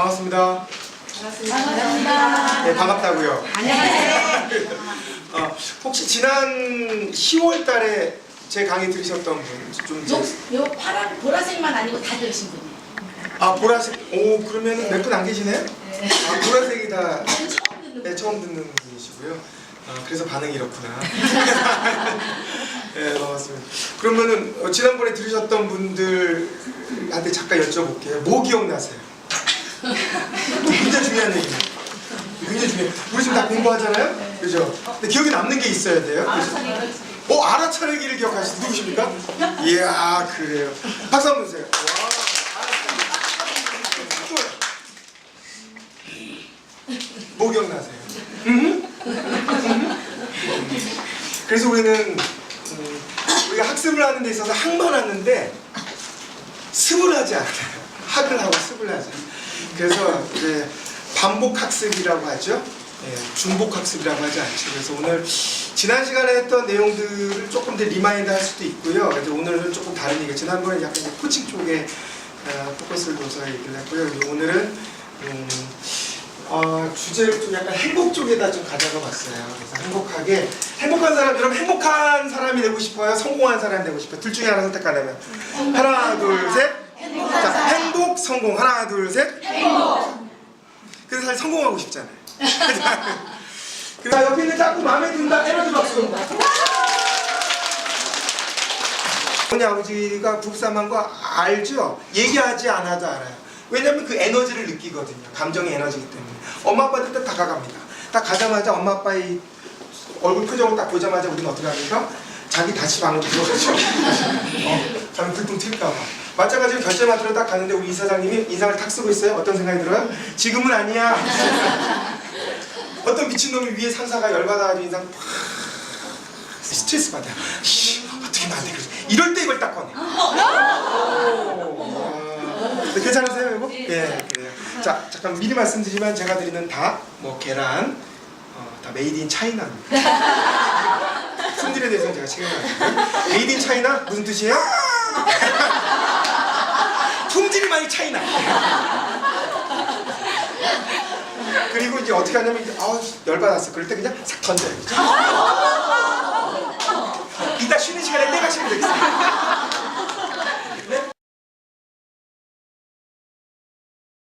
반갑습니다. 반갑습니다. 네, 반갑다고요. 안녕하세요. 어, 혹시 지난 10월 달에 제 강의 들으셨던 분, 좀 요, 제, 요 파란 보라색만 아니고 다 들으신 분이에요. 아, 보라색, 오, 그러면 몇분 안 계시네요? 네. 아, 보라색이 다 처음 듣는 네, 분. 처음 듣는 분이시고요. 아, 그래서 반응이 이렇구나. 네, 반갑습니다. 그러면은 어, 지난번에 들으셨던 분들한테 잠깐 여쭤볼게요. 뭐 기억나세요? 굉장히 중요한 얘기입니다. 굉장히 중요해요. 우리 지금 다 공부하잖아요? 그죠? 근데 기억에 남는 게 있어야 돼요. 그죠? 어, 알아차리기를 기억하시는 누구십니까? 이야, 그래요. 박수 한번 주세요. 뭐 기억나세요? 그래서 우리는 음, 우리가 학습을 하는 데 있어서 학만 하는데 습을 하지 않아요. 학을 하고 습을 하지 않아요. 그래서 이제 반복 학습이라고 하죠. 예, 중복 학습이라고 하지 않죠. 그래서 오늘 지난 시간에 했던 내용들을 조금 더 리마인드 할 수도 있고요. 근데 오늘은 조금 다른 얘기. 지난번에 약간 이제 코칭 쪽에 어, 포커스를 둬서 얘기를 했고요. 오늘은 음, 어, 주제를 좀 약간 행복 쪽에다 좀 가져가 봤어요. 그래서 행복하게 행복한 사람 여러분 행복한 사람이 되고 싶어요? 성공한 사람이 되고 싶어요? 둘 중에 하나 선택하려면 하나 둘 셋. 자 행복 성공 하나 둘 셋. 그래서 사실 성공하고 싶잖아요. 그래서 옆에 있는 짝꿍 마음에 든다 에너지 박수. 어머니 아버지가 부부싸움한 거 알죠? 얘기하지 않아도 알아요. 왜냐면 그 에너지를 느끼거든요. 감정의 에너지이기 때문에. 엄마 아빠한테 딱 다가갑니다. 딱 가자마자 엄마 아빠의 얼굴 표정을 딱 보자마자 우리는 어떻게 합니까? 자기 다시 방으로 들어가죠. 어, 가면 불똥 튈까봐. 마찬가지로 결제 마트로 딱 갔는데 우리 이사장님이 인상을 탁 쓰고 있어요. 어떤 생각이 들어요? 지금은 아니야. 어떤 미친놈이 위에 상사가 열받아가지고 인상 팍 스트레스 받아요. 씨, 어떻게 안 돼? 그러지. 이럴 때 이걸 딱 꺼내. 오, 네, 괜찮으세요, 이거? 예, 그래요. 자, 잠깐 미리 말씀드리지만 제가 드리는 닭, 뭐 계란, 어, 다 메이드 인 차이나입니다. 품질에 대해서는 제가 책임을 메이드 인 차이나 무슨 뜻이에요? 품질이 많이 차이나. 그리고 이제 어떻게 하냐면 이제 아우 열받았어. 그럴 때 그냥 싹 던져요. 이따 쉬는 시간에 내가 쉬면 되겠어.